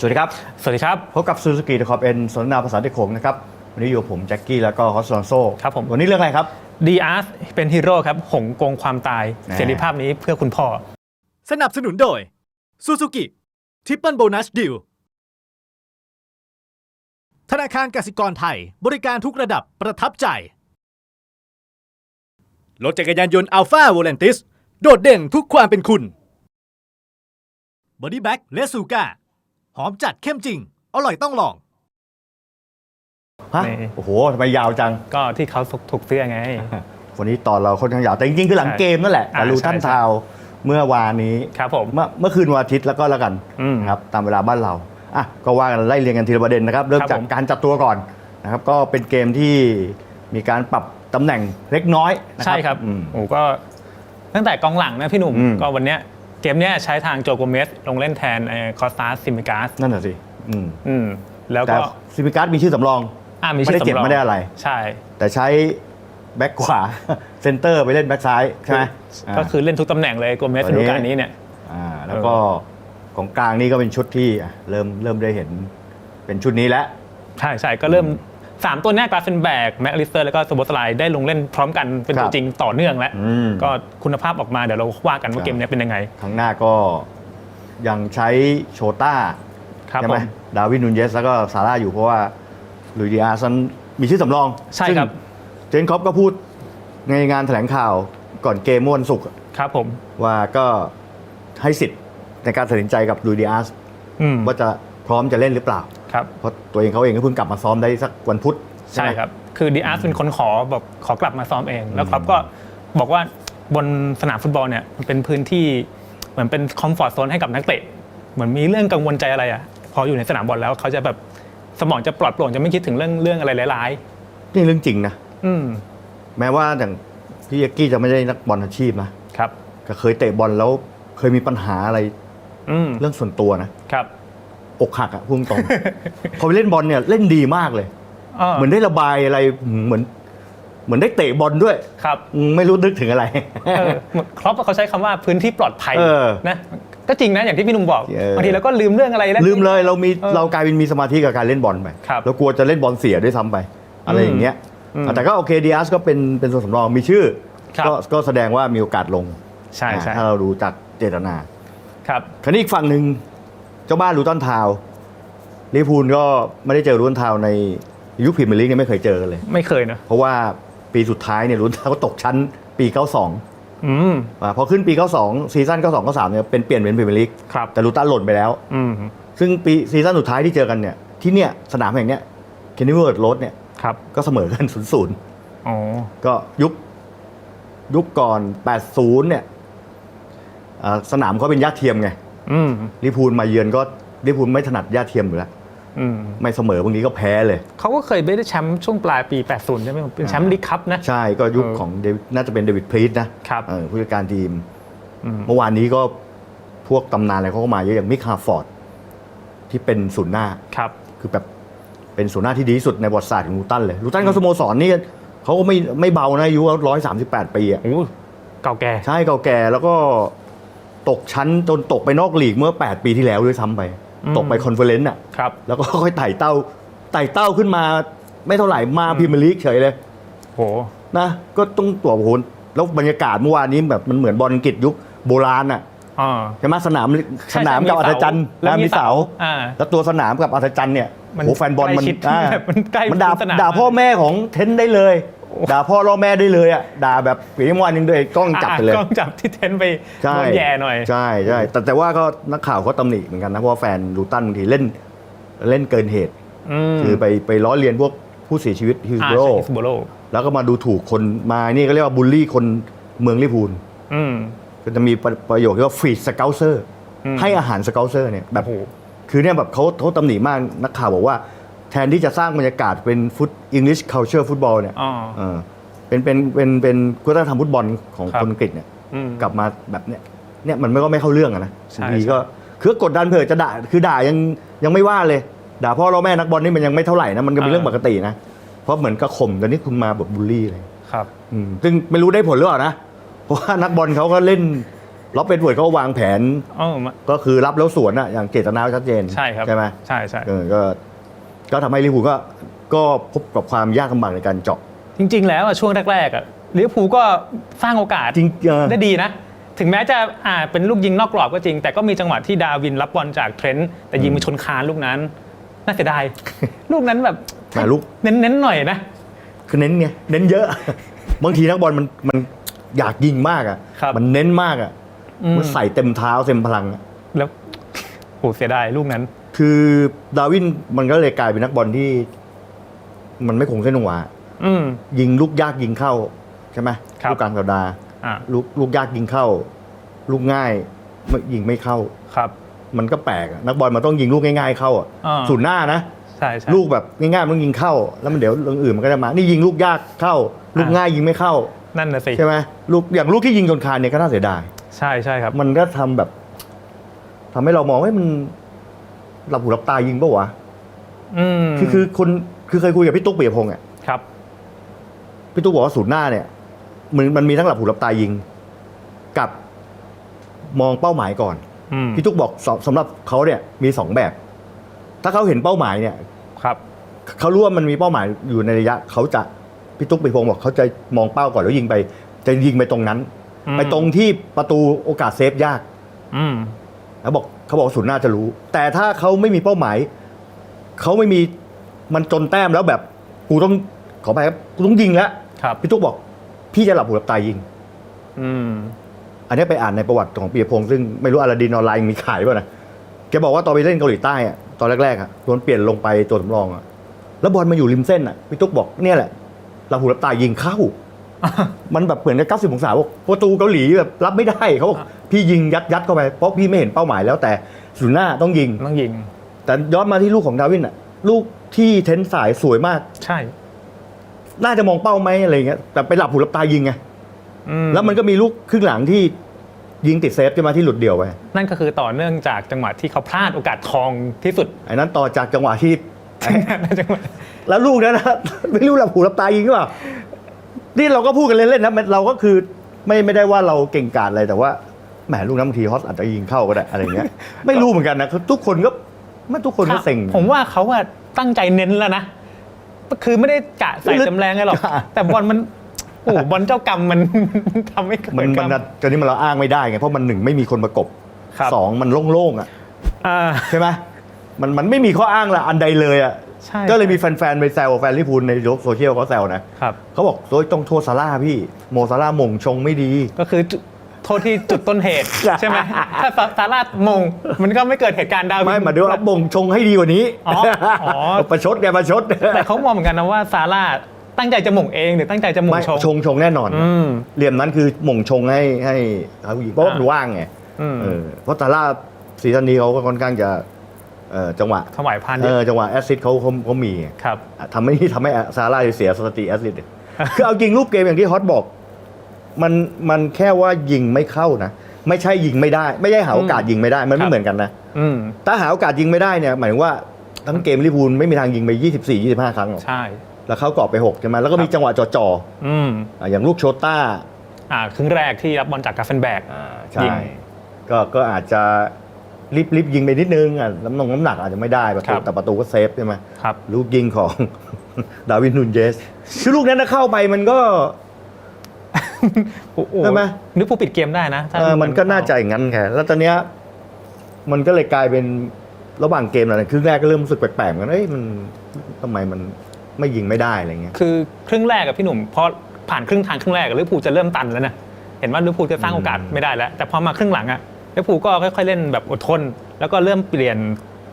สวัสดีครับ สวัสดีครับ พบกับซูซูกิเดอะคอปเอ็นสนทนาภาษาเด็กโขงนะครับ วันนี้อยู่กับผมแจ็คกี้แล้วก็ฮอสซอนโซครับผม วันนี้เรื่องอะไรครับดีอาร์เป็นฮีโร่ครับ หงโกงความตายแหมเสรีภาพนี้เพื่อคุณพ่อ สนับสนุนโดย Suzuki Triple Bonus Deal ธนาคารกสิกรไทย บริการทุกระดับประทับใจ รถจักรยานยนต์ Alpha v o l a n t i s โดดเด่นทุกความเป็นคุณ Body Bag และซูก้า หอมจัดเข้มจริง อร่อยต้องลอง ฮะนี่โอ้โหทำไมยาวจัง ก็ที่เขาถูกเสื้อไง วันนี้ตอนเราค่อนข้างยาว แต่จริงๆ คือหลังใช่เกมนั่นแหละแต่อ่าลูตันใช่ใช่ ทาวน์เมื่อวานนี้ ครับผม เมื่อเมื่อคืนวันอาทิตย์แล้วก็แล้วกันอืมนะครับตามเวลาบ้านเราอะก็ว่ากันไล่เรียงกันทีละประเด็นนะครับ เริ่มครับจากผม การจัดตัวก่อนนะครับก็เป็นเกมที่มีการปรับตำแหน่งเล็กน้อยนะ ใช่ครับอืม โอ้ก็ตั้งแต่กองหลังนะพี่หนุ่ม อืมก็วันเนี้ย เกมเนี้ยใช้ทางโจโกเมสลงเล่นแทนคอสตาซิมิกาสนั่นน่ะสิอืมอืมแล้วแต่ก็ซิมิการ์ดมีชื่อสำรอง อ่ามีไม่ชื่ได้อเจ็บสำรองไม่ได้อะไร ใช่แต่ใช้แบ็คขวา เซนเตอร์ไปเล่นแบ็คซ้ายใช่ไหมก็คือเล่นทุกตำแหน่งเลยโกเมสวันนี้ ฤดูกาลนี้เนี่ย อ่าแล้วก็ของกลางนี่ก็เป็นชุดที่อะเริ่มเริ่มได้เห็นเป็นชุดนี้แล้ว ใช่ใช่ก็เริ่ม สามตัวเนี้กราฟเฟนแบกแม็กลิสเตอร์แล้วก็สโบสไลได้ลงเล่นพร้อมกันเป็นครัตับวจริงต่อเนื่องแล้ว อืม ก็คุณภาพออกมาเดี๋ยวเราว่ากันครัว่าบเกมเนี้ยเป็นยังไง ครั้งหน้าก็ยังใช้โชต้าครับใช่ผไหมมดาวินนูนเยสแล้วก็ซาร่าอยู่เพราะว่าลุยดีอาร์ซันมีชื่อสำรองใช่ซึ่งครับเจนคอปก็พูดในงานแถลงข่าวก่อนเกมเมื่อวันศุกร์ครับผม ว่าก็ให้สิทธิ์ในการตัดสินใจกับลุยดีอาร์อืม ว่าจะพร้อมจะเล่นหรือเปล่า ครับ เพราะตัวเองเขาเองก็เพิ่งกลับมาซ้อมได้สักวันพุธใช่ไหมครับ คือดีอาร์เป็นคนขอบอกขอกลับมาซ้อมเอง แล้วครับก็บอกว่าบนสนามฟุตบอลเนี่ยมันเป็นพื้นที่เหมือนเป็นคอมฟอร์ทโซนให้กับนักเตะ เหมือนมีเรื่องกังวลใจอะไรอะพออยู่ในสนามบอลแล้วเขาจะแบบสมองจะปลอดโปร่งจะไม่คิดถึงเรื่องเรื่องอะไรร้ายนี่เรื่องจริงนะ ๆ อืมแม้ว่าอย่างพี่เอกกี้จะไม่ได้นักบอลอาชีพนะครับ ก็เคยเตะบอลแล้วเคยมีปัญหาอะไรอืมเรื่องส่วนตัวนะ ครับ อกหักอะพุ่งตรงพอไปเล่นบอลเนี่ยเล่นดีมากเลยเหมือนได้ระบายอะไรเหมือน เหมือนได้เตะบอลด้วยครับอืมไม่รู้นึกถึงอะไรเออครอปเขาใช้คำว่าพื้นที่ปลอดภัยเออนะก็จริงนะอย่างที่พี่หนุ่มบอกเออบางทีเราก็ลืมเรื่องอะไรแล้วลืมเลยเรามีเออเรากลายเป็นมีสมาธิกับการเล่นบอลไปครับเรากลัวจะเล่นบอลเสียด้วยซ้ำไป อะไรอย่างเงี้ยอืมแต่ก็โอเคดีอาร์สก็เป็นเป็นส่วนสำรองมีชื่อครับก็ก็แสดงว่ามีโอกาสลงใช่ใช่ถ้าเราดูจากเจตนา ครับคราวนี้อีกฝั่งหนึ่ง เจ้าบ้านลูตันทาวน์ลิเวอร์พูลก็ไม่ได้เจอลูตันทาวน์ในยุคพรีเมียร์ลีกเนี่ยไม่เคยเจอกันเลย ไม่เคยนะ เพราะว่าปีสุดท้ายเนี่ยลูตันทาวน์ก็ตกชั้นปี 92อืมอ่าพอขึ้นปี 92 ซีซั่น 92 93เนี่ยเป็นเปลี่ยนเป็นพรีเมียร์ลีกครับแต่ลูตันหล่นไปแล้ว อืมซึ่งปีซีซั่นสุดท้ายที่เจอกันเนี่ยที่เนี่ยสนามแห่งเนี้ยเคนนิเวิร์ดโรดเนี่ยครับก็เสมอกัน0-0อ๋อก็ยุคยุคก่อน 80 เนี่ยอ่าสนามเขาเป็นหญ้าเทียมไง อืมลิเวอร์พูลมาเยือนก็ลิเวอร์พูลไม่ถนัดหญ้าเทียมอยู่แล้วอืมไม่เสมอบางทีก็แพ้เลย เขาก็เคยไม่ได้แชมป์ช่วงปลายปี 80 ใช่ไหมเป็นแชมป์ลีกคัพนะ ใช่ก็ยุคเออของเดวิดน่าจะเป็นเดวิดพรีสนะครับเออผู้จัดการทีมอืมเมื่อวานนี้ก็พวกตำนานอะไรเขาก็มาเยอะอย่างมิคฮาฟอร์ดที่เป็นศูนย์หน้าครับคือแบบเป็นศูนย์หน้าที่ดีที่สุดในประวัติศาสตร์ของลูตันเลยลูตันก็สโมสรนี่เขาก็ไม่ไม่เบานะอายุร้อยสามสิบแปดปีอะโอ้เก่าแก่ใช่เก่าแก่แล้วก็ ตกชั้นจนตกไปนอกลีกเมื่อ 8 ปีที่แล้วด้วยซ้ำไป ตกไปคอนเฟอเรนซ์อะครับแล้วก็ค่อยไต่เต้าไต่เต้าขึ้นมาไม่เท่าไหร่มาพรีเมียร์ลีกเฉยเลยโหนะ ก็ต้องตัวโอ้โหแล้วบรรยากาศเมื่อวานนี้แบบมันเหมือนบอลอังกฤษยุคโบราณอะอ่าใช่ไหมสนามใช่สนามใช่กับมีอัเสาศจรรย์แล้วนะมีมีเสาอ่าแล้วตัวสนามกับอัศจรรย์เนี่ยมันโอ้โหแฟนบอลมันใกล้ชิดอ่าแบบมันใกล้มันด่าสนามด่าพ่อแม่ของเทนได้เลย ด่าพ่อล่อแม่ได้เลยอะด่าแบบปีเมื่อวานยังด้วยกล้องจับไปเลยอะกล้องจับที่เทนไปใช่โดนแย่หน่อยใช่ใช่แต่แต่ว่าก็นักข่าวเขาตำหนิเหมือนกันนะเพราะว่าแฟนลูตันบางทีเล่นเล่นเกินเหตุอืมคือไปไปล้อเลียนพวกผู้เสียชีวิตฮิวอ่าโบรใช่ฮิสโบโลแล้วก็มาดูถูกคนมานี่ก็เรียกว่าบูลลี่คนเมืองลิเวอร์พูลอืมก็จะมีประประโยคที่ว่าฟีดสเกลเซอร์อืมให้อาหารสเกลเซอร์เนี่ยแบบโอ้โหคือเนี่ยแบบเขาเขาตำหนิมากนักข่าวบอกว่า แทนที่จะสร้างบรรยากาศเป็นฟุตอังกฤษ culture ฟุตบอลเนี่ยอ๋อ เออเป็นเป็นเป็นเป็นวัฒนธรรมฟุตบอลของครับ คนอังกฤษเนี่ยอืม กลับมาแบบเนี้ยเนี่ยมันไม่ก็ไม่เข้าเรื่องอะนะใช่บางทีก็คือกดดันเผื่อจะด่าคือด่ายังยังไม่ว่าเลย ด่าพ่อเราแม่นักบอลนี่มันยังไม่เท่าไหร่นะมันก็เป็นเรื่องปกตินะเพราะเหมือนกระข่มแต่นี่คุณมาแบบบูลลี่เลย ครับ อืมซึ่งไม่รู้ได้ผลหรือเปล่านะ เพราะว่านักบอลเขาก็เล่นล็อบเป็นเวิร์ดก็วางแผน เออมาก็คือรับแล้วสวนอะอย่างเจตนาชัดเจนใช่ครับ ใช่ไหมใช่ใช่ เออก็ ก็ทำให้ลิเวอร์พูลก็ก็พบกับความยากลำบากในการเจาะ จริง ๆ แล้วอะช่วงแรกๆอะลิเวอร์พูลก็สร้างโอกาสจริงเออ ได้ดีนะ ถึงแม้จะอ่าเป็นลูกยิงนอกกรอบก็จริง แต่ก็มีจังหวะที่ดาวินรับบอลจากเทรนต์แต่ยิงไปชนคานลูกนั้น น่าเสียดาย ลูกนั้นแบบแต่ลูก เน้นๆหน่อยนะ คือเน้นไงเน้นเยอะ บางทีนักบอลมันมันอยากยิงมากอะครับมันเน้นมากอะอืม มันใส่เต็มเท้าเต็มพลังอะแล้ว โหเสียดายลูกนั้น คือดาวินมันก็เลยกลายเป็นนักบอลที่ มันไม่คงเส้นคงวาอืม ยิงลูกยากยิงเข้าใช่ไหมครับ ลูกกลางสัปดาห์อ่าลูกลูกยากยิงเข้า ลูกง่ายไม่ยิงไม่เข้า ครับ มันก็แปลกอะนักบอลมันต้องยิงลูกง่ายๆเข้าอะอ่า ศูนย์หน้านะ ใช่ใช่ลูกแบบง่ายๆมันต้องยิงเข้า แล้วมันเดี๋ยวเรื่องอื่นมันก็จะมา นี่ยิงลูกยากเข้า ลูกอ่าง่ายยิงไม่เข้า นั่นนะสิใช่ไหมลูกอย่างลูกที่ยิงจนคานเนี่ยก็น่าเสียดาย ใช่ใช่ครับ มันก็ทำแบบทำให้เรามองว่ามัน หลับหูหลับตายิงปะวะอืมคือคือคนคือเคยคุยกับพี่ตุ๊กเปียพงษ์อะครับ พี่ตุ๊กบอกว่าศูนย์หน้าเนี่ยมันมันมีทั้งหลับหูหลับตายิง กับมองเป้าหมายก่อน อืมพี่ตุ๊กบอกสสำหรับเขาเนี่ยมีสองแบบ ถ้าเขาเห็นเป้าหมายเนี่ย ครับ เขารู้ว่ามันมีเป้าหมายอยู่ในระยะ เขาจะพี่ตุ๊กเปียพงษ์บอกเขาจะมองเป้าก่อนแล้วยิงไป จะยิงไปตรงนั้น อืม ไปตรงที่ประตูโอกาสเซฟยากอืมเขาบอก เขาบอกว่าศูนย์หน้าจะรู้ แต่ถ้าเขาไม่มีเป้าหมายเขาไม่มีมันจนแต้มแล้วแบบกูต้องขอไปครับกูต้องยิงแล้วครับ พี่ตุ๊กบอก พี่จะหลับหูหลับตายิง อืม อันนี้ไปอ่านในประวัติของปียพงษ์ซึ่งไม่รู้อาราดินออนไลน์มีขายป่ะนะแกบอกว่าตอนไปเล่นเกาหลีใต้อะตอนแรกๆอะโดนเปลี่ยนลงไปตัวสำรองอะแล้วบอลมาอยู่ริมเส้นอะพี่ตุ๊กบอกเนี่ยแหละหลับหูหลับตายิงเข้า มันแบบเหมือนกับ90องศาบอกประตูเกาหลีแบบรับไม่ได้เขาบอกพี่ยิงยัดยัดเข้าไปเพราะพี่ไม่เห็นเป้าหมายแล้วแต่ศูนย์หน้าต้องยิง ต้องยิง แต่ย้อนมาที่ลูกของดาวินอะลูกที่เทนสายสวยมาก ใช่ น่าจะมองเป้าไหมอะไรเงี้ยแต่ไปหลับหูหลับตายิงไงอืแล้วมันก็มีลูกครึ่งหลังที่ยิงติดเซฟใช่ไหมที่หลุดเดี่ยวไปนั่นก็คือต่อเนื่องจากจังหวะที่เขาพลาดโอกาสทองที่สุดไอ้นั้นต่อจากจังหวะที่ในจังหวะแล้วลูกนั้นนะไม่รู้หลับหูหลับตายิงหรือเปล่า นี่เราก็พูดกันเล่นๆนะมันเราก็คือไม่ไม่ได้ว่าเราเก่งกาจอะไรแต่ว่าแหมลูกนั้นบางทีฮอสอาจจะยิงเข้าก็ได้อะไรเงี้ย ไม่รู้เหมือนกันนะคือทุกคนก็ไม่ทุกคนก็เซ็ง ผมว่าเขาอะตั้งใจเน้นแล้วนะ คือไม่ได้กะใส่ลึกเต็มแรงไงหรอกกะแต่บอลมันโอ้บอลเจ้ากรรมมัน ทำให้เกิดมันคมัวานมตอนนี้มันเราอ้างไม่ได้ไงเพราะมันหนึ่งไม่มีคนประกบครับ สองมันโล่งๆอะอ่า ใช่ไหมมันมันไม่มีข้ออ้างละอันใดเลยอะ ใช่ก็เลยมีแฟนๆไปแซวแฟนลิเวอร์พูลในโลกโซเชียลเขาแซวนะครับ เขาบอกโดยต้องโทษซาร่าพี่โมซาร่าหม่งชงไม่ดี ก็คือจุดโทษที่จุดต้นเหตุ ใช่ไหมถ้าซาซาร่ามงมันก็ไม่เกิดเหตุการณ์ดาวินไม่หมายถึงว่าหม่งชงให้ดีกว่านี้อ๋ออ๋อ ประชดไงประชดแต่เขามองเหมือนกันนะว่าซาร่าตั้งใจจะหม่งเองหรือตั้งใจจะหม่งไม่ชง ชงชงแน่นอนอืม เหลี่ยมนั้นคือหม่งชงให้ให้เขาผู้หญิงเพราะว่าอ่ามันว่างไงอืม เออเพราะซาร่าซีซั่นนี้เขาก็ค่อนข้างจะ เอ่อจังหวะถวายพานเยเอออะจังหวะแอซิดเขาเขาเขามีไงครับ ทำให้ทำให้ซาร่าเสียสถิติแอสซิสต์คือเอาจริงรูปเกมอย่างที่ฮอตบอก มันมันแค่ว่ายิงไม่เข้านะ ไม่ใช่ยิงไม่ได้ ไม่ใช่หาโอกาสยิงไม่ได้ มันครัไม่บ เหมือนกันนะ อืมถ้าหาโอกาสยิงไม่ได้เนี่ยหมายถึงว่าทั้งเกมลิเวอร์พูลไม่มีทางยิงไป 24 25 ครั้งหรอกใช่ แล้วเข้ากรอบไป6ใช่ไหมแล้วก็มีครับ จังหวะจ่ออืมๆอะอย่างลูกโชต้าอ่าครึ่งแรกที่รับบอลจากกาเฟนแบก อ่ายิใช่ง ก็ก็อาจจะ รีบรีบยิงไปนิดนึงอะน้ำหนงน้ำหนักอาจจะไม่ได้ประครัตูบแต่ประตูก็เซฟใช่ไหมครับ ลูกยิงของ ดาวินนูนเยสคือลูกนั้นนะเข้าไปมันก็ โอ้โหใช่ไหม นึกผู้ปิดเกมได้นะถ้าเออมันก็น่าจะอย่างนั้นแค่แล้วตอนเนี้ยมันก็เลยกลายเป็นระหว่างเกมอะไรครึ่งแรกก็เริ่มรู้สึกแปลกๆเหมือนกันเอ้ยมันทำไมมันไม่ยิงไม่ได้อะไรเงี้ย คือครึ่งแรกกับพี่หนุ่มพอผ่านครึ่งทางครึ่งแรกลิเวอร์พูลจะเริ่มตันแล้วนะเห็นว่าลิเวอร์พูลจะสร้างโอกาสไม่ได้แล้ว แต่พอมาครึ่งหลังอะ ลิเวอร์พูลก็ค่อยๆเล่นแบบอดทน แล้วก็เริ่มเปลี่ยน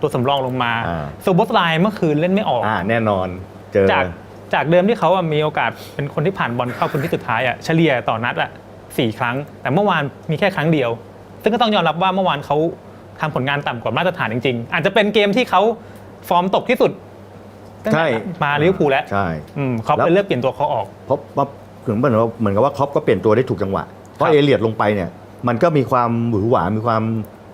ตัวสำรองลงมาอ่า โซบอสไลน์เมื่อคืนเล่นไม่ออก อ่าแน่นอนเจอ จากจากเดิมที่เขาอะมีโอกาสเป็นคนที่ผ่านบอลเข้าพื้นที่สุดท้ายอะเฉลี่ยต่อนัดอะสี่ครั้ง แต่เมื่อวานมีแค่ครั้งเดียว ซึ่งก็ต้องยอมรับว่าเมื่อวานเขาทำผลงานต่ำกว่ามาตรฐานจริง ๆ อาจจะเป็นเกมที่เขาฟอร์มตกที่สุดตั้งแต่ใช่มาลิเวอร์พูลแล้วใช่ อืมเขาแล้วเลยเลือกเปลี่ยนตัวเขาออก เพราะว่าเหมือนกับว่าเหมือนกับว่าครอปก็เปลี่ยนตัวได้ถูกจังหวะ เพราะครับเอเลียดลงไปเนี่ย มันก็มีความหวือหวามีความ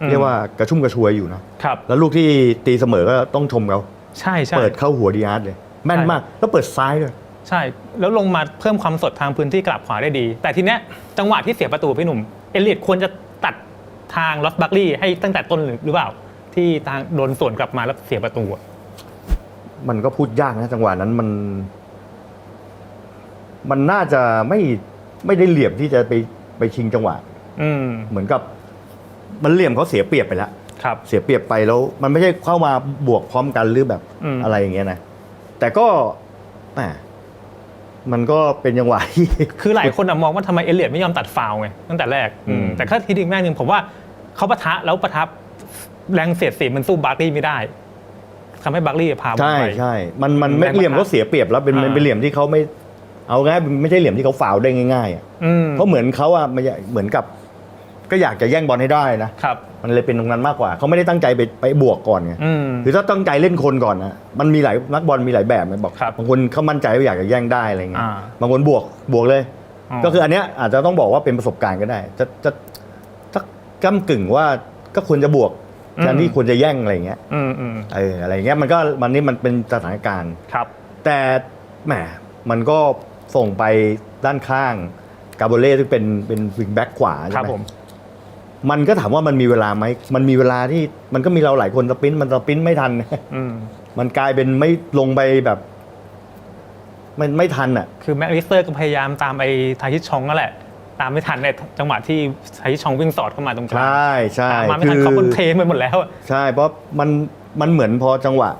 อืมเรียกว่ากระชุ่มกระชวยอยู่นะครับแล้วลูกที่ตีเสมอก็ต้องชมเขาใช่ใช่เปิดเข้าหัวดีอาร์ตเลยแม่นใช่มาก แล้วเปิดซ้ายด้วยใช่ แล้วลงมาเพิ่มความสดทางพื้นที่กลับขวาได้ดี แต่ทีเนี้ยจังหวะที่เสียประตูพี่หนุ่ม เอเลียดควรจะตัดทางลอสบัคลี่ให้ตั้งแต่ต้นหรือเปล่า ที่ทางโดนสวนกลับมาแล้วเสียประตูอะมันก็พูดยากนะจังหวะนั้นมัน มันน่าจะไม่ไม่ได้เหลี่ยมที่จะไปไปชิงจังหวะ อืมเหมือนกับมันเหลี่ยมเขาเสียเปรียบไปแล้วครับ เสียเปรียบไปแล้ว มันไม่ใช่เข้ามาบวกพร้อมกันหรือแบบอืม อะไรอย่างเงี้ยนะแต่ก็แหมมันก็เป็นจังหวะที่ คือหลายคนอะมองว่าทำไมเอเลียดไม่ยอมตัดฟาวล์ไงตั้งแต่แรกอืมอืมแต่ถ้าทีดีแม่หนึ่งผมว่าเขาปะทะแล้วปะทะแรงเสียดสีมันสู้บาร์ลี่ไม่ได้ทำให้บาร์ลี่พาบอลใช่ไป ใช่มันมันไม่แรงปะทะเหลี่ยมเขาเสียเปรียบแล้วเป็นอ่ามันเป็นเหลี่ยมที่เขาไม่ เอาง่ายไม่ใช่เหลี่ยมที่เขาฟาวล์ได้ง่ายๆอะอืม เพราะเหมือนเขาอะไม่เหมือนกับ ก็อยากจะแย่งบอลให้ได้นะครับ มันเลยเป็นตรงนั้นมากกว่า เขาไม่ได้ตั้งใจไปไปบวกก่อนไงอืมคือถ้าตั้งใจเล่นคนก่อนนะมันมีหลายนักบอลมีหลายแบบมันบอกครับบางคนเขามั่นใจว่าอยากจะแย่งได้อะไรเงี้ยอ่าบางคนบวกบวกเลย อ๋อ ก็คืออันเนี้ยอาจจะต้องบอกว่าเป็นประสบการณ์ก็ได้ จะจะจะก้ากึ่งว่าก็ควรจะบวกแทนที่ควรจะแย่งอะไรเงี้ยอืมอืมเอออะไรเงี้ยมันก็มันนี่มันเป็นสถานการณ์ ครับ แต่แหมมันก็ส่งไปด้านข้างกาโบเล่ซึ่งเป็นเป็นวิงแบ็กขวาคใช่รับไหมผม มันก็ถามว่ามันมีเวลาไหม มันมีเวลาที่มันก็มีเราหลายคนสปรินต์มันสปรินต์ไม่ทัน อืม มันกลายเป็นไม่ลงไปแบบ มันไม่ทันอะ คือแม็กลิสเตอร์ก็พยายามตามไปทาฮิชชองนั่นแหละ ตามไม่ทันในจังหวะที่ทาฮิชชองวิ่งสอดเข้ามาตรงกใชลาง่ใช่ตามมาไม่ทันเขาบนเทรนไปหมดแล้วอะใช่ เพราะมันมันเหมือนพอจังหวะ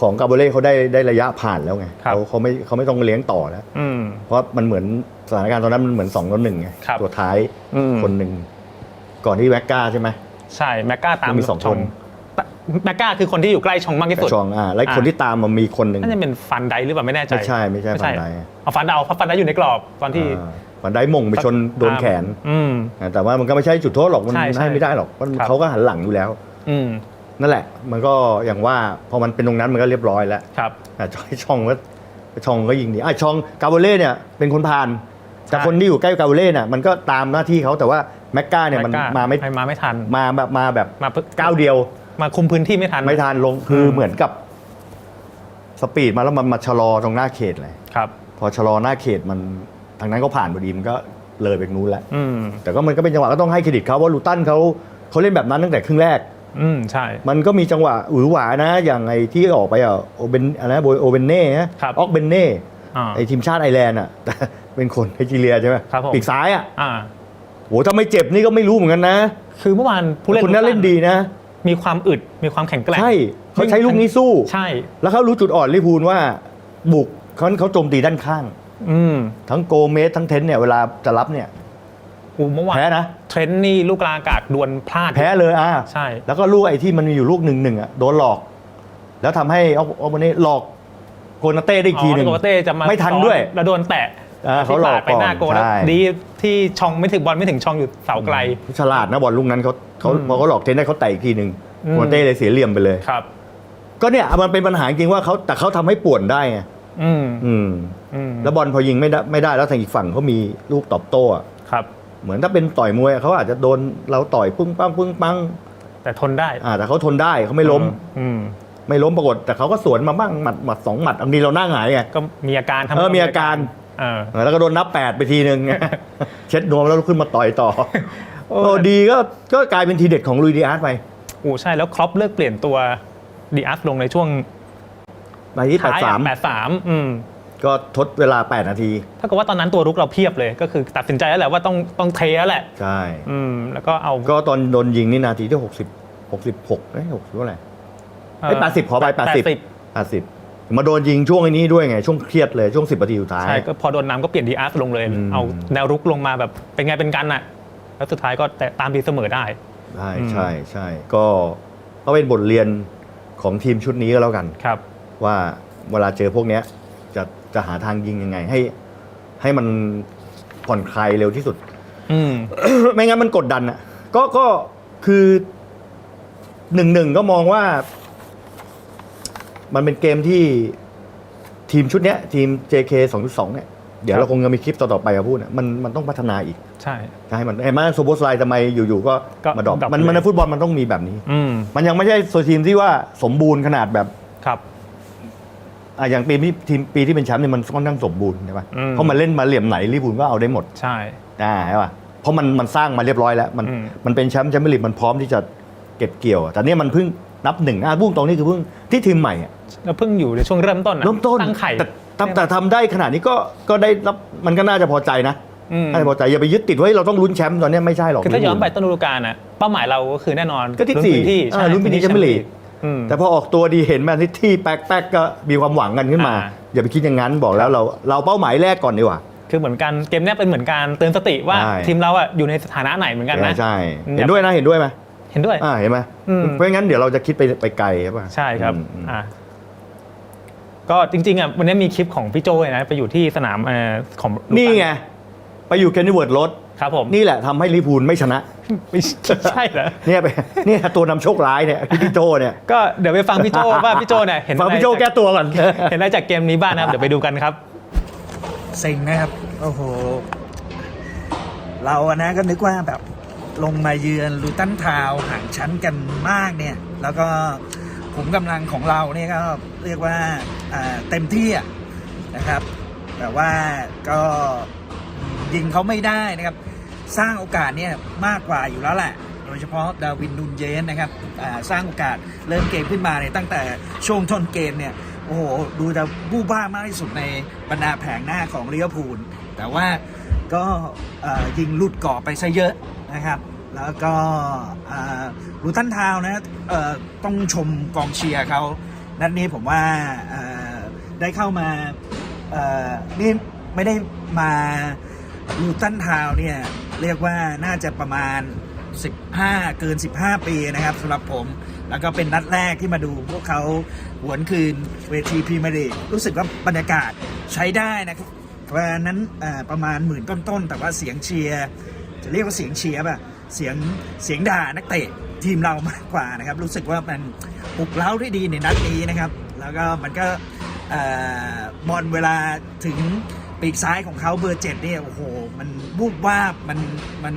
ของกาโบเล่เขาได้ได้ระยะผ่านแล้วไงเขาเขาไม่เขาไม่ต้องเลี้ยงต่อแล้ว อืม เพราะมันเหมือนสถานการณ์ตอนนั้นมันเหมือนสองต่อหนึ่งไงครับ ตัวท้ายอืม คนหนึ่ง ก่อนที่แว็กก้าใช่ไหม ใช่แม็กก้าตามมีสองชคน แม็กก้าคือคนที่อยู่ใกล้ชองมากที่สุด ชองอ่าแล้วคนที่ตามมันมีคนหนึ่ง น่าจะเป็นฟันไดหรือเปล่าไม่แน่ใจไม่ใช่ไม่ใช่ฟันได เอาฟันไดเอาเพราะฟันไดอยู่ในกรอบตอนที่ อ่าฟันไดมงไปชนโดนแขนอืม อ่าแต่ว่ามันก็ไม่ใช่จุดโทษหรอกมันใช่ใช่ให้ไม่ได้หรอกเพราะครับ เขาก็หันหลังอยู่แล้ว อืมนั่นแหละ มันก็อย่างว่าพอมันเป็นตรงนั้นมันก็เรียบร้อยแล้วครับ อะจอยช่องก็ช่องก็ยิงดีอะช่องกาโบเล่เนี่ยเป็นคนผ่าน แต่ใช่ คนที่อยู่ใกล้กาโบเล่เนี่ยมันก็ตามหน้าที่เขาแต่ว่า แม็กกาเนี่ยมันแกก้มาไม่มาไม่ทันมาแบบมาแบบมาเพิ่งก้าวเดียว มาคุมพื้นที่ไม่ทันไม่ทันลงคืออมเหมือนกับสปีดมาแล้วมันมาชะลอตรงหน้าเขตเลยครับพอชะลอหน้าเขตมันทางนั้นก็ผ่านพอดีมันก็เลยไปนู้นแล้วอืมแต่ก็มันก็เป็นจังหวะก็ต้องให้เครดิตเขาว่าลูตันเขาเขาเล่นแบบนั้นตั้งแต่ครึ่งแรก อืมใช่ มันก็มีจังหวะหวือหวานะ อย่างไอ้ที่ออกไปอะโอเบนอะไรนะโอเบนเน่ฮะครับออกเบนเน่อ่าไอ้ทีมชาติไอร์แลนด์อะแต่เป็นคนไนจีเรียใช่ไหมครับผมปีกซ้ายอะอ่า โหถ้าไม่เจ็บนี่ก็ไม่รู้เหมือนกันนะ คือเมื่อวานผู้เล่นคนนั้นเล่นดีนะ มีความอึดมีความแข็งแกร่งใช่เขาใช้ลูกนี้สู้ใช่ แล้วเขารู้จุดอ่อนลิเวอร์พูลว่า บุกเขาเขาโจมตีด้านข้าง อืมทั้งโกเมสทั้งเทนเนี่ยเวลาจะรับเนี่ยอูเมื่อวานแพ้นะเทรนต์นี่ลูกกลางอากาศดวลพลาดแพ้เลยอะใช่ แล้วก็ลูกไอ้ที่มันมีอยู่ลูกหนึ่งหนึ่งอะโดนหลอก แล้วทำให้เอาเอาวันนี้หลอกโกนาเต้ได้อีกทีหนึ่งโกเต้จะมาไม่ทันซ้อด้วยแล้วโดนแตะ อ่าเขาหลอกที่ปดไปหน้าโกก่อนแล้วใช่ ดีที่ช่องไม่ถึงบอลไม่ถึงช่องอยู่เสาไกล ฉลาดนะบอลลูกนั้นเขาเขาอืมพอเขาหลอกเทนได้เขาแตะอีกทีหนึ่งอืมโกนาเต้เลยเสียเหลี่ยมไปเลย ครับ ก็เนี่ยมันเป็นปัญหาจริงว่าเขาแต่เขาทำให้ป่วนได้ไงอืมอืม อืมแล้วบอลพอยิงไม่ได้ไม่ได้แล้วทางอีกฝั่งเขามีลูกตอบโต้อะครับ เหมือนถ้าเป็นต่อยมวยอะเขาอาจจะโดนเราต่อยปึ้งปังปึ้งปังแต่ทนได้อ่าแต่เขาทนได้เขาไม่ล้ม อืม ไม่ล้มปรากฏแต่เขาก็สวนมาบ้างหมัดหมัดสองหมัดบางทีเราหน้าหงายไงก็มีอาการทำเออมีอาการ เออ แล้วก็โดนนับแปดไปทีนึงเช็ดนวมแล้วลุกขึ้นมาต่อยต่อโอ้โอ้ ดีก็ก็กลายเป็นทีเด็ดของลุยดีอาร์ตไปโอ้ใช่แล้วครอปเลิกเปลี่ยนตัวดีอาร์สลงในช่วงในที่แปดท้ายสามแปดสามอืม ก็ทดเวลา 8 นาที ถ้ากับว่าตอนนั้นตัวรุกเราเพียบเลย ก็คือตัดสินใจแล้วแหละว่าต้องต้องเทแล้วแหละ ใช่ อืม แล้วก็เอาก็ตอนโดนยิงนี่นาทีที่ 60 66เอ้ย60เท่าไหร่เอ้ย80 ขอไป80 80 มาโดนยิงช่วงไอ้นี้ด้วยไง ช่วงเครียดเลยช่วง 10นาทีสุดท้าย ใช่ก็พอโดนน้ำก็เปลี่ยนดีอาร์สลงเลย อืม เอาแนวรุกลงมาแบบเป็นไงเป็นกันน่ะ แล้วสุดท้ายก็แต่ตามตีเสมอได้ ใช่อืมใช่ใช่ก็ก็เป็นบทเรียนของทีมชุดนี้ก็แล้วกัน ครับ ว่าเวลาเจอพวกเนี้ยจะจะหาทางยิงยังไง ให้ ให้มันผ่อนคลายเร็วที่สุด อืม ไม่งั้นมันกดดันอะ ก็ก็คือหนึ่งหนึ่งก็มองว่า มันเป็นเกมที่ทีมชุดเนี้ย ทีม JK 2.2เนี่ยเดี๋ยวครับเราคงจะมีคลิปต่อๆไปมาพูดเนี่ยมันมันต้องพัฒนาอีกใช่จะให้มันไอ้มาโซโบสไลทำไมอยู่ๆก็ก็มาดรอปดรอปมันเลย มันในฟุตบอลมันต้องมีแบบนี้ อืมมันยังไม่ใช่โซทีมที่ว่าสมบูรณ์ขนาดแบบครับ อะอย่างปีที่ทีมปีที่เป็นแชมป์เนี่ยมันค่อนข้างสมบูรณ์ใช่ปะอืม เพราะมันเล่นมาเหลี่ยมไหนลิบูลก็เอาได้หมดใช่ อ่าใช่ปะพเพราะมันมันสร้างมาเรียบร้อยแล้ว มันอืม มันเป็นแชมป์แชมเปี้ยนลีกมันพร้อมที่จะเก็บเกี่ยวอะแต่เนี่ยมันเพิ่ง นับหนึ่งอะพูดตรงนี้คือเพิ่งที่ทีมใหม่อะแล้วเพิ่งอยู่ในช่วงเริ่มต้นอะเริ่มต้นตั้งไข่แต่แต่แต่ทำได้ขนาดนี้ก็ก็ได้รับมันก็น่าจะพอใจนะอืมน่าจะพอใจอย่าไปยึดติดว่าเฮ้ยเราต้องลุ้นแชมป์ตอนเนี้ยไม่ใช่หรอก คือถ้าย้อนไปต้นฤดูกาลน่ะเป้าหมายเราก็คือแน่นอนก็ที่ลุ้นสี่พื้นที่อ่าลุ้นพื้นที่แชมเปี้ยนลีก อืม แต่พอออกตัวดีเห็นแมนซิตี้แป๊กแป๊กก็มีความหวังกันขึ้นมา อ่า อย่าไปคิดอย่างนั้นบอกแล้วเราเราเป้าหมายแรกก่อนดีกว่า คือเหมือนกันเกมเนี้ยเป็นเหมือนการเตือนสติว่าใช่ ทีมเราอะอยู่ในสถานะไหนเหมือนกันนะ ใช่อืมเห็นด้วยนะเห็นด้วยไหมเห็นด้วย อ่าเห็นไหมอืม เพราะงั้นเดี๋ยวเราจะคิดไปไปไกลใช่ป่ะใช่ครับอืมอืมอ่าก็จริงๆอะวันนี้มีคลิปของพี่โจเลยนะไปอยู่ที่สนามเอ่อของลูตันี่ไง ไปอยู่แคนนิเวิร์ดรถ ครับผมนี่แหละทำให้ลิเวอร์พูลไม่ชนะ ไม่ใช่เหรอ เนี่ยไปเนี่ยตัวนำโชคร้ายเนี่ยคือพี่โจเนี่ยก็เดี๋ยวไปฟังพี่โจว่าพี่โจเนี่ยเห็นฟังอะไรพี่โจแก้ตัวก่อน เห็นอะไรจากเกมนี้บ้างนะครับ เดี๋ยวไปดูกันครับ เซ็งนะครับ โอ้โห เราอะนะก็นึกว่าแบบ ลงมาเยือนลูตันทาวห่างชั้นกันมากเนี่ย แล้วก็ผมกำลังของเราเนี่ยก็เรียกว่าเต็มที่นะครับ แต่ว่าก็ยิงเขาไม่ได้นะครับ สร้างโอกาสเนี่ยมากกว่าอยู่แล้วแหละ โดยเฉพาะดาวินนูนเยนนะครับสร้างโอกาสเริ่มเกมขึ้นมาเนี่ยตั้งแต่ช่วงต้นเกมเนี่ยโอ้โหดูจะบู้บ้ามากที่สุดในบรรดาแผงหน้าของเลียวพูลแต่ว่าก็ยิงหลุดกรอบไปซะเยอะ นะครับ แล้วก็อ่าลูตันทาวนะต้องชมกองเชียร์เขานัดนี้ผมว่าได้เข้ามานี่ไม่ได้มาลูตันทาวเนี่ยเรียกว่าน่าจะประมาณ 15 เกิน 15 ปีนะครับสำหรับผม แล้วก็เป็นนัดแรกที่มาดูพวกเขาหวนคืนเวทีพรีเมียร์ลีกรู้สึกว่าบรรยากาศใช้ได้นะครับเพราะนั้นประมาณหมื่นต้นๆ แต่ว่าเสียงเชียร์ จะเรียกว่าเสียงเชียร์ป่ะเสียงเสียงด่านักเตะทีมเรามากกว่านะครับ รู้สึกว่ามันปลุกเล้าได้ดีในนัดนี้นะครับ แล้วก็มันก็บอลเวลาถึงปีกซ้ายของเขาเบอร์เจ็ดเนี่ยโอ้โห มันบูบว่าบมันมัน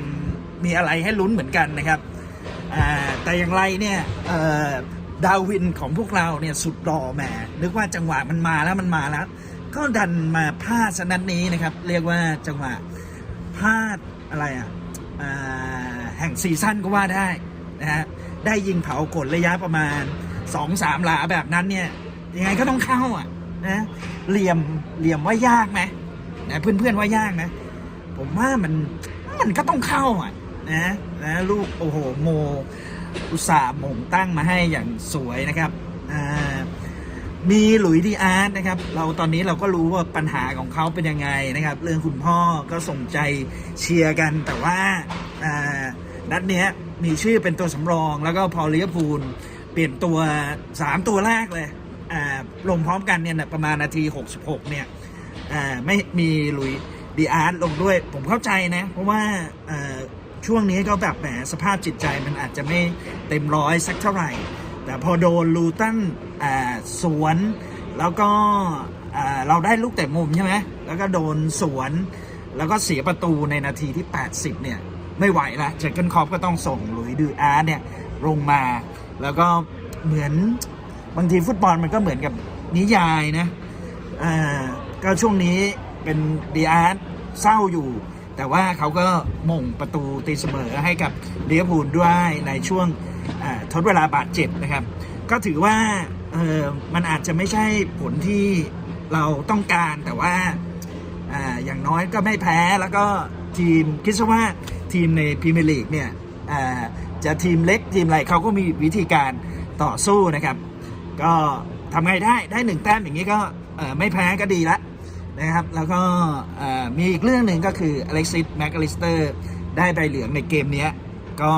มีอะไรให้ลุ้นเหมือนกันนะครับแต่อย่างไรเนี่ยดาวินของพวกเราเนี่ยสุดหล่อแหมนึกว่าจังหวะมันมาแล้วมันมาแล้ว ก็ดันมาพลาดสนัดนี้นะครับ เรียกว่าจังหวะพลาดอะไรอะอ่า แห่งซีซั่นก็ว่าได้นะฮะได้ยิงเผากดระยะประมาณ2-3หลาแบบนั้นเนี่ยยังไงก็ต้องเข้าอะนะเหลี่ยมเหลี่ยมว่ายากไหมนะเพื่อนๆว่ายากไหมผมว่ามันมันก็ต้องเข้าอะนะนะลูกโอ้โหโมอุตส่าห์มงตั้งมาให้อย่างสวยนะครับอ่า มีหลุยดีอาร์ตนะครับ เราตอนนี้เราก็รู้ว่าปัญหาของเขาเป็นยังไงนะครับ เรื่องคุณพ่อก็ส่งใจเชียร์กัน แต่ว่าอ่านัดเนี้ยมีชื่อเป็นตัวสำรอง แล้วก็พอเวอร์พูลเปลี่ยนตัว 3 ตัวแรกเลยลงพร้อมกันเนี่ยประมาณนาที 66 เนี่ยไม่มีหลุยดีอาร์ตลงด้วย ผมเข้าใจนะ เพราะว่าช่วงนี้ก็แบบแหมสภาพจิตใจมันอาจจะไม่เต็มร้อยสักเท่าไหร่ แต่พอโดนลูตัน สวนแล้วก็เราได้ลูกเตะมุมใช่ไหมแล้วก็โดนสวนแล้วก็เสียประตูในนาทีที่ 80 เนี่ย ไม่ไหวละเจคเกิลคอปก็ต้องส่งหลุยดีอาร์เนี่ยลงมาแล้วก็เหมือนบางทีฟุตบอลมันก็เหมือนกับนิยายนะก็ช่วงนี้เป็นดีอาร์ตเศร้าอยู่ แต่ว่าเขาก็ม่งประตูตีเสมอให้กับเลียพูลด้วยในช่วงทดเวลาบาดเจ็บนะครับ ก็ถือว่า เออมันอาจจะไม่ใช่ผลที่เราต้องการแต่ว่าอ่าอย่างน้อยก็ไม่แพ้แล้วก็ทีมคิดซะว่าทีมในพรีเมียร์ลีกเนี่ยอ่าจะทีมเล็กทีมอะไรเขาก็มีวิธีการต่อสู้นะครับ ก็ทำไงได้ได้หนึ่งแต้มอย่างนี้ก็ไม่แพ้ก็ดีละนะครับ แล้วก็มีอีกเรื่องหนึ่งก็คืออเล็กซิสแมคอลิสเตอร์ได้ใบเหลืองในเกมนี้ก็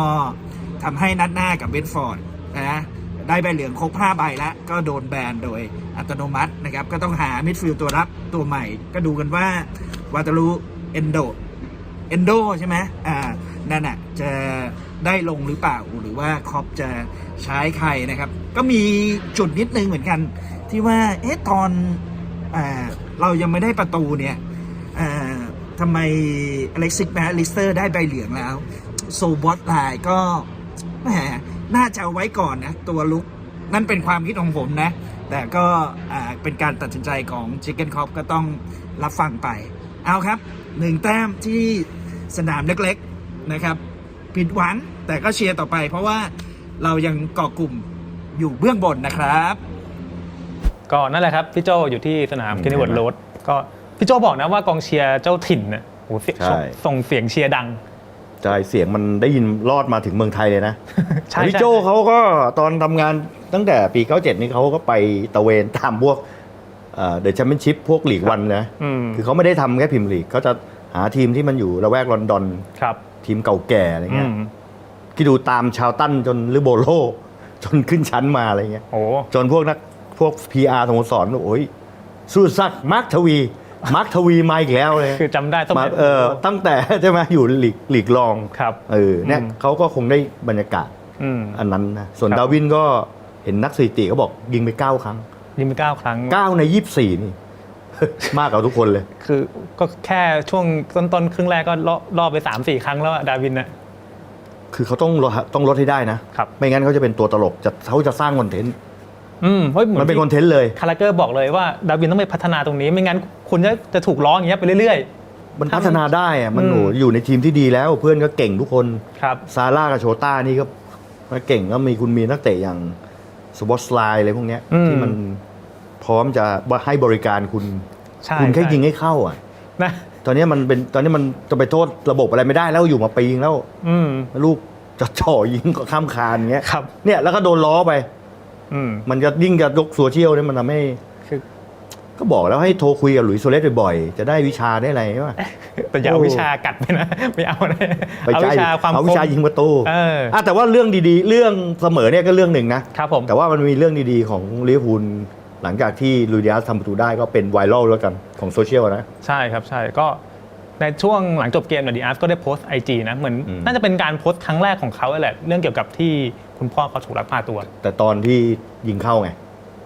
ทำให้นัดหน้ากับเบนฟอร์ดนะ ได้ใบเหลืองครบ5ใบแล้ว ก็โดนแบนโดยอัตโนมัตินะครับ ก็ต้องหามิดฟิลด์ตัวรับตัวใหม่ ก็ดูกันว่าวาตาลูเอนโดเอนโดใช่ไหมอ่านั่นอะจะได้ลงหรือเปล่าหรือว่าคอปจะใช้ใครนะครับ ก็มีจุดนิดนึงเหมือนกัน ที่ว่าเอ๊ะตอนอ่าเรายังไม่ได้ประตูเนี่ยอ่าทำไมอเล็กซิสแมลิสเตอร์ได้ใบเหลืองแล้ว โซบอสไลก็แหม น่าจะเอาไว้ก่อนนะตัวลุกนั่นเป็นความคิดของผมนะ แต่ก็อ่าเป็นการตัดสินใจของ Chicken Cop ก็ต้องรับฟังไป เอาครับหนึ่งแต้มที่สนามเล็กๆนะครับ ผิดหวังแต่ก็เชียร์ต่อไป เพราะว่าเรายังเกาะกลุ่มอยู่เบื้องบนนะครับก็นั่นแหละครับ พี่โจอยู่ที่สนามอืมเคนนิวอร์ดโรดก็พี่โจบอกนะว่ากองเชียร์เจ้าถิ่นเนี่ยโอ้โหเสียงใช่ส่งเสียงเชียร์ดัง ใช่เสียงมันได้ยินรอดมาถึงเมืองไทยเลยนะใช่แต่พี่ใช่โจเขาก็ตอนทำงานตั้งแต่ปี 97 นี่เขาก็ไปตะเวนตามพวกเดอะแชมเปี้ยนชิพพวกลีกวันนะอืมคือเขาไม่ได้ทำแค่พิมพ์ลีกเขาจะหาทีมที่มันอยู่ระแวกลอนดอนครับทีมเก่าแก่อะไรอืเงี้ยมที่ดูตามชาวตั้นจนลิโบโล จนขึ้นชั้นมาอะไรเงี้ยโอ้จนพวกนักพวก PR สโมสรบอกโอ้ยสู้ซักมาร์คทวี มาร์คทวีมาอีกแล้วเลยคือจำได้ต้องมาเออตั้งแต่ใช่ไหมอยู่ลีกลีกรองครับเออเนี่ยอืมเขาก็คงได้บรรยากาศอืม อันนั้นนะส่วนครับ ดาวินก็เห็นนักสถิติเขาบอกยิงไป 9 ครั้ง ยิงไปเก้าครั้ง 9 ใน 24 นี่ มากกว่าทุกคนเลย คือก็แค่ช่วงต้นๆครึ่งแรกก็รอบรอบไป3ามสี่ครั้งแล้วอะดาวินน่ะคือเขาต้องลดต้องลดให้ได้นะ ครับ ไม่งั้นเขาจะเป็นตัวตลกจะเขาจะสร้างคอนเทนต์ อืมเฮ้ยเหมือมันนเป็นคอนเทนต์เลย คาราเกอร์บอกเลยว่าดาวินต้องไปพัฒนาตรงนี้ ไม่งั้นคุณจะจะถูกล้ออย่างเงี้ยไปเรื่อย มันพัฒนาได้อะมันอืมโหอยู่ในทีมที่ดีแล้ว เพื่อนก็เก่งทุกคนๆ ครับ ซาร่ากับโชต้านี่ก็เก่งก็มีคุณมีนักเตะอย่างสปอตสไลน์อะไรพวกเนี้ยอืม ที่มันพร้อมจะให้บริการคุณใช่คุณแค่ใช่ยิงให้เข้าอะ นะ ตอนนี้มันเป็นตอนนี้มันจะไปโทษระบบอะไรไม่ได้แล้วอยู่มาปีนึงแล้ว อืม ลูกจะจ่อยิงก็ข้ามคานอย่างเงี้ยครับ เนี่ยแล้วก็โดนล้อไป อืม มันจะยิ่งจะยกโซเชียลเนี่ยมันทำให้ คือ ก็บอกแล้วให้โทรคุยกับหลุยส์โซเลสบ่อยๆ จะได้วิชาได้อะไรใช่ปะแต่อย่าเอาโอ้วิชากัดไปนะ ไม่เอานะไปเอาใจวิชาความเอาวิชาคมยิงประตูเอออะแต่ว่าเรื่องดีๆ เรื่องเสมอเนี่ยก็เรื่องหนึ่งนะ ครับผม แต่ว่ามันมีเรื่องดีๆของลิเวอร์พูลหลังจากที่ลูดิอัสทำประตูได้ก็เป็นไวรัลแล้วกันของโซเชียลนะ ใช่ครับใช่ก็ในช่วงหลังจบเกมเนี่ยดีอาร์ก็ได้โพสต์ไอจีนะเหมือนอืมน่าจะเป็นการโพสต์ครั้งแรกของเขาแหละเรื่องเกี่ยวกับที่ คุณพ่อเขาถูกลักพาตัวแต่ตอนที่ยิงเข้าไง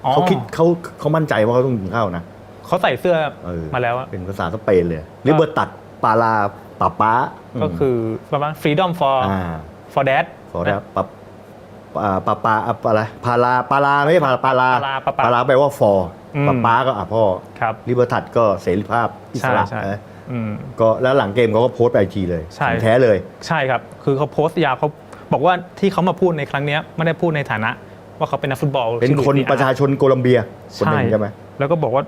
อ๋อเขาคิดเขาเขามั่นใจว่าเขาต้องยิงเข้านะเขาใส่เสื้อเออมาแล้วอะเป็นภาษาสเปนเลยลิเบอร์ตัดปาลาปาป้าก็คือประมาณ freedom for อ่า for dad ขอได้ปาปาปาปาปาอะไรพาลาปาลาไม่ใช่ปาปาลาปาลาปาปา ปาลาแปลว่าฟอร์อืมปาป้าก็อะพ่อครับ ลิเบอร์ตัดก็เสรีภาพอิสใช่ระใช่ นะอืม ก็แล้วหลังเกมเขาก็โพสต์ไอจีเลยใช่ ของแท้เลย ใช่ครับ คือเขาโพสต์ยาวเขา บอกว่าที่เขามาพูดในครั้งเนี้ยไม่ได้พูดในฐานะ ว่าเขาเป็นนักฟุตบอลเป็นที่คนลุยประชาชนโคลัมเบียคนหนึ่งใช่ไหมแล้วก็บอกว่า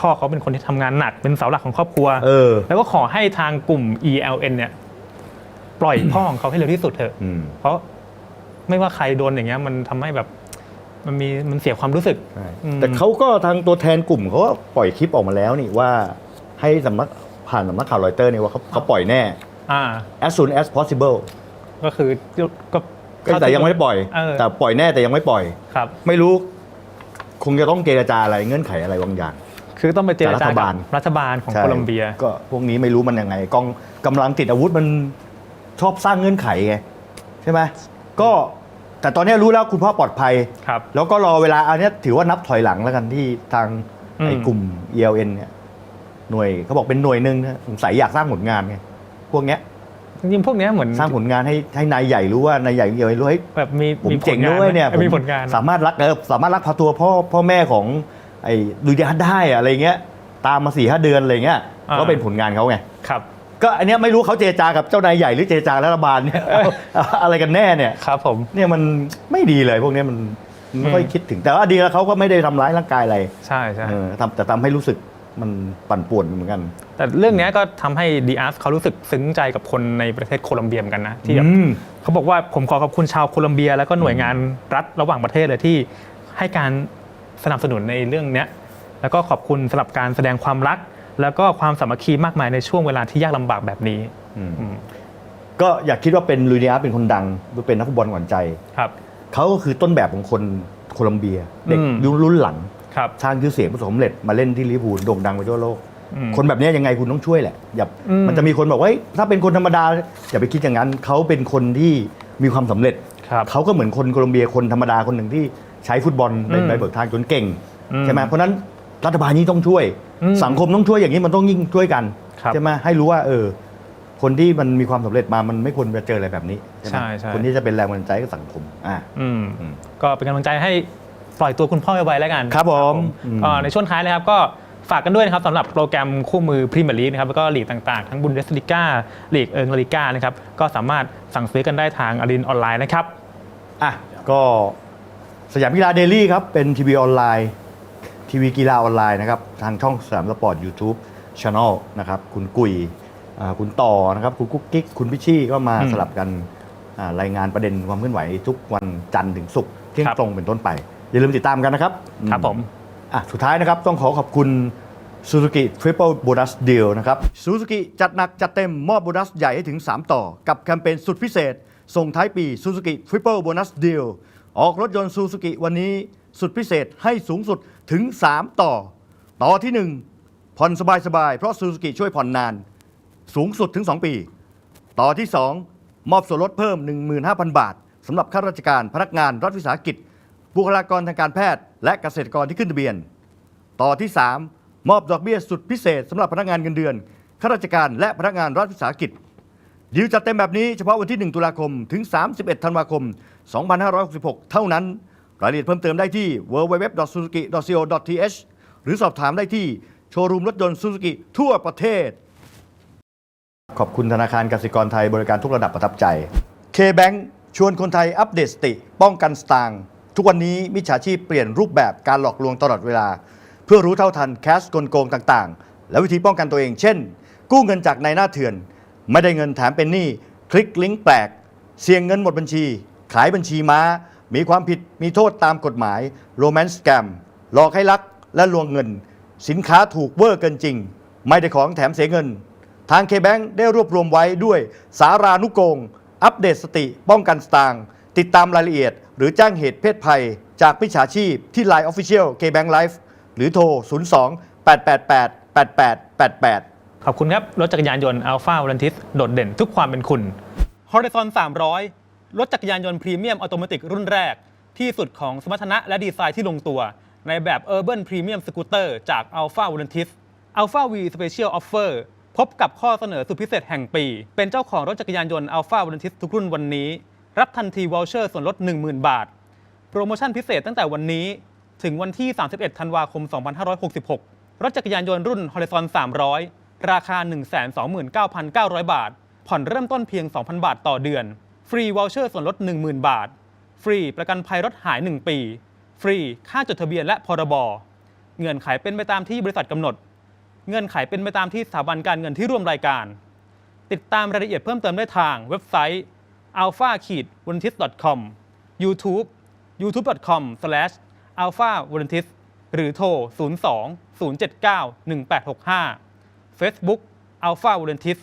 พ่อเขาเป็นคนที่ทำงานหนักเป็นเสาหลักของครอบครัว เออ แล้วก็ขอให้ทางกลุ่ม ELN เนี่ย ปล่อยพ่อของเขาให้เร็วที่สุดเถอะ อืม เพราะไม่ว่าใครโดนอย่างเงี้ย มันทำให้แบบ มันมีมันเสียความรู้สึก ใช่อืม แต่เขาก็ทางตัวแทนกลุ่มเขาก็ปล่อยคลิปออกมาแล้วนี่ว่าให้สำนักผ่านสำนักข่าวรอยเตอร์เนี่ยว่าเขาเขาปล่อยแน่ อ่า as soon as possible ก็คือก็ก็แต่ยังไม่ได้ปล่อย เออ แต่ปล่อยแน่แต่ยังไม่ปล่อย ครับ ไม่รู้คงจะต้องเจรจาอะไรเงื่อนไขอะไรบางอย่าง คือต้องไปเจรกับรัจาฐกับาลบรัฐบาลของใช่โคลอมเบีย ก็พวกนี้ไม่รู้มันยังไงกองกำลังติดอาวุธมันชอบสร้างเงื่อนไขไงใช่ไหมก็แต่ตอนนี้รู้แล้วคุณพ่อปลอดภัย ครับ แล้วก็รอเวลาอันเนี้ยถือว่านับถอยหลังแล้วกันที่ทางอืม ไอ้กลุ่ม ELN เนี่ยหน่วยเขาบอกเป็นหน่วยหนึ่งนะสงสัยอยากสร้างผลงานไงพวกเนี้ย จริงๆพวกเนี้ยเหมือน สร้างผลงานให้ให้นายใหญ่รู้ว่านายใหญ่ ELN รู้ให้ยแบบมีผมมีผเจ๋ลงงานด้วยเนี่ยออมีผลงาน สามารถรักเออสามารถรักพาตัวพ่อพ่อแม่ของไอ้ลูดิอัสได้อะอะไรเงี้ย ตามมาสี่ห้าเดือนอะไรเงี้ยอ่า ก็เป็นผลงานเขาไง ครับ ก็อันเนี้ยไม่รู้เขาเจรจากับเจ้านายใหญ่หรือเจรจากับรัฐบาลเนี่ยอะไรกันแน่เนี่ย ครับผม เนี่ยมันไม่ดีเลยพวกเนี้ยมันไม่ค่อยคิดถึงแต่ว่าดีแล้วเขาก็ไม่ได้ทำร้ายร่างกายอะไรใช่ใช่ เออทำแต่ทำให้รู้สึกมันปั่นป่วนเหมือนกัน แต่เรื่องเนี้ยก็ทำให้ดีอาร์เขารู้สึกซึ้งใจกับคนในประเทศโคลอมเบียเหมือนกันนะที่แบบอืมเขาบอกว่าผมขอขอบคุณชาวโคลอมเบีย แล้วก็หน่วยงานรัฐระหว่างประเทศเลยที่ให้การสนับสนุนในเรื่องเนี้ยแล้วก็ขอบคุณสำหรับการแสดงความรัก แล้วก็ความสามัคคีมากมายในช่วงเวลาที่ยากลำบากแบบนี้อืมอืมก็อยากคิดว่าเป็นลูดิอัสเป็นคนดังหรือเป็นนักฟุตบอลหวานใจครับเขาก็คือต้นแบบของคนโคลัมเบีย เด็กอืมยุครุ่นหลังครับสร้างชื่อเสียงประสบความสำเร็จมาเล่นที่ลิเวอร์พูลโด่งดังไปทั่วโลกอืม คนแบบเนี้ยยังไงคุณต้องช่วยแหละอย่าอืมมันจะมีคนบอกว่าเฮ้ยถ้าเป็นคนธรรมดาอย่าไปคิดอย่างนั้นเขาเป็นคนที่มีความสำเร็จครับเขาก็เหมือนคนโคลอมเบียคนธรรมดาคนหนึ่งที่ใช้ฟุตบอลเป็นอืมใบเบิกทางจนเก่งอืมใช่ไหมเพราะฉะนั้นรัฐบาลนี้ต้องช่วยอืมสังคมต้องช่วยอย่างนี้มันต้องยิ่งช่วยกันครับใช่ไหมให้รู้ว่าเออคนที่มันมีความสำเร็จมามันไม่ควรจะเจออะไรแบบนี้ไหมใช่ใช่คนที่จะเป็นแรงบันดาลใจกับสังคมอ่าอืมอืมก็เป็นกำลังใจให้ปล่อยตัวคุณพ่อไว้แล้วกันครับผมอืมก็ในช่วงท้ายเลยครับก็ ฝากกันด้วยนะครับสำหรับโปรแกรมคู่มือพรีเมียร์ลีกนะครับแล้วก็ลีกต่างๆ ทั้งบุนเดสลิก้าลีกเอิงลาลิก้านะครับก็สามารถสั่งซื้อกันได้ทางอารินออนไลน์นะครับอะก็สยามกีฬาเดลี่ครับ เป็นทีวีออนไลน์ ทีวีกีฬาออนไลน์นะครับทางช่องสยามสปอร์ต YouTube Channel นะครับคุณกุยอ่าคุณต่อนะครับคุณกุ๊กกิ๊กคุณพิชชี่ก็มาอืมสลับกันอ่ารายงานประเด็นความเคลื่อนไหวทุกวันจันทร์ถึงศุกร์เที่ยงครับตรงเป็นต้นไป อย่าลืมติดตามกันนะครับ ครับผม อะสุดท้ายนะครับต้องขอขอบคุณ Suzuki Triple Bonus Deal นะครับ Suzuki จัดหนักจัดเต็มมอบโบนัสใหญ่ให้ถึง 3 ต่อ กับแคมเปญสุดพิเศษ ส่งท้ายปี Suzuki Triple Bonus Deal ออกรถยนต์ Suzuki วันนี้สุดพิเศษให้สูงสุดถึง 3 ต่อ ต่อที่ 1 ผ่อนสบายๆ เพราะ Suzuki ช่วยผ่อนนาน สูงสุดถึง 2 ปี ต่อที่ 2 มอบส่วนลดเพิ่ม 15,000 บาทสำหรับข้าราชการพนักงานรัฐวิสาหกิจ บุคลากรทางการแพทย์ และเกษตรกรที่ขึ้นทะเบียน ต่อที่ 3 มอบดอกเบี้ยสุดพิเศษสำหรับพนักงานเงินเดือนข้าราชการและพนักงานรัฐวิสาหกิจดีลจัดเต็มแบบนี้เฉพาะวันที่ 1 ตุลาคมถึง 31 ธันวาคม 2566 เท่านั้น รายละเอียดเพิ่มเติมได้ที่ www.suzuki.co.th หรือสอบถามได้ที่โชว์รูมรถยนต์ Suzuki ทั่วประเทศ ขอบคุณธนาคารกสิกรไทยบริการทุกระดับประทับใจ K-Bank ชวนคนไทยอัปเดตสติ ป้องกันสตางค์ ทุกวันนี้มิจฉาชีพเปลี่ยนรูปแบบการหลอกลวงตลอดเวลา เพื่อรู้เท่าทันแคสกลโกงต่างๆ และวิธีป้องกันตัวเอง เช่น กู้เงินจากนายหน้าเถื่อน ไม่ได้เงินแถมเป็นหนี้คลิกลิงก์แปลก เสี่ยงเงินหมดบัญชี ขายบัญชีม้า มีความผิดมีโทษตามกฎหมายโรแมนต์สแกมหลอกให้รักและลวงเงิน สินค้าถูกเวอร์เกินจริง ไม่ได้ของแถมเสียเงิน ทางเคแบงได้รวบรวมไว้ด้วยสารานุกง อัปเดตสติ ป้องกันสตางติดตามรายละเอียด หรือแจ้งเหตุเพศภัย จากมิจฉาชีพที่ Line Official KBank Life หรือโทร 02 888 8888 ขอบคุณครับ รถจักรยานยนต์ Alpha v o l a n t i s โดดเด่นทุกความเป็นคุณ Horizon 300 รถจักรยานยนต์พรีเมียมออโตเมติกรุ่นแรก ที่สุดของสมรรถนะและดีไซน์ที่ลงตัว ในแบบ Urban Premium Scooter จาก Alpha v o l a n t i s Alpha V Special Offer พบกับข้อเสนอสุดพิเศษแห่งปี เป็นเจ้าของรถจักรยานยนต์ Alpha v o l a n t i s ทุกรุ่นวันนี้ รับทันทีวอลเชอร์ส่วนลด 10,000 บาท โปรโมชั่นพิเศษตั้งแต่วันนี้ ถึงวันที่ 31 ธันวาคม 2566 รถจักรยานยนต์รุ่น Horizon 300 ราคา 129,900 บาท ผ่อนเริ่มต้นเพียง 2,000 บาทต่อเดือน ฟรีวอลเชอร์ส่วนลด 10,000 บาท ฟรีประกันภัยรถหาย 1 ปี ฟรีค่าจดทะเบียนและพรบเงื่อนไขเป็นไปตามที่บริษัทกำหนด เงื่อนไขเป็นไปตามที่สถาบันการเงินที่ร่วมรายการ ติดตามรายละเอียดเพิ่มเติมได้ทางเว็บไซต์ alpha v o l u n t i s com YouTube youtube.com alpha v o l u n t i s หรือโทร 02 079 1865 Facebook alpha v o l u n t i s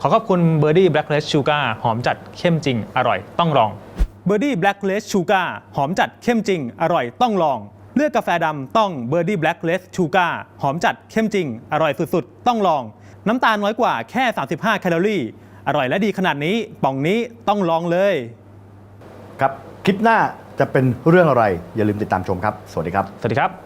ขอขอบคุณ Birdie Black Lace Sugar หอมจัดเข้มจริง อร่อยต้องลอง Birdie Black Lace Sugar หอมจัดเข้มจริง อร่อยต้องลอง เลือกกาแฟดำต้อง Birdie Black Lace Sugar หอมจัดเข้มจริง อร่อยสุดๆ ต้องลอง น้ำตาลน้อยกว่าแค่ 35 แคลอรี่ อร่อยและดีขนาดนี้ป่องนี้ต้องลองเลย ครับ คลิปหน้าจะเป็นเรื่องอะไร อย่าลืมติดตามชมครับ สวัสดีครับ สวัสดีครับ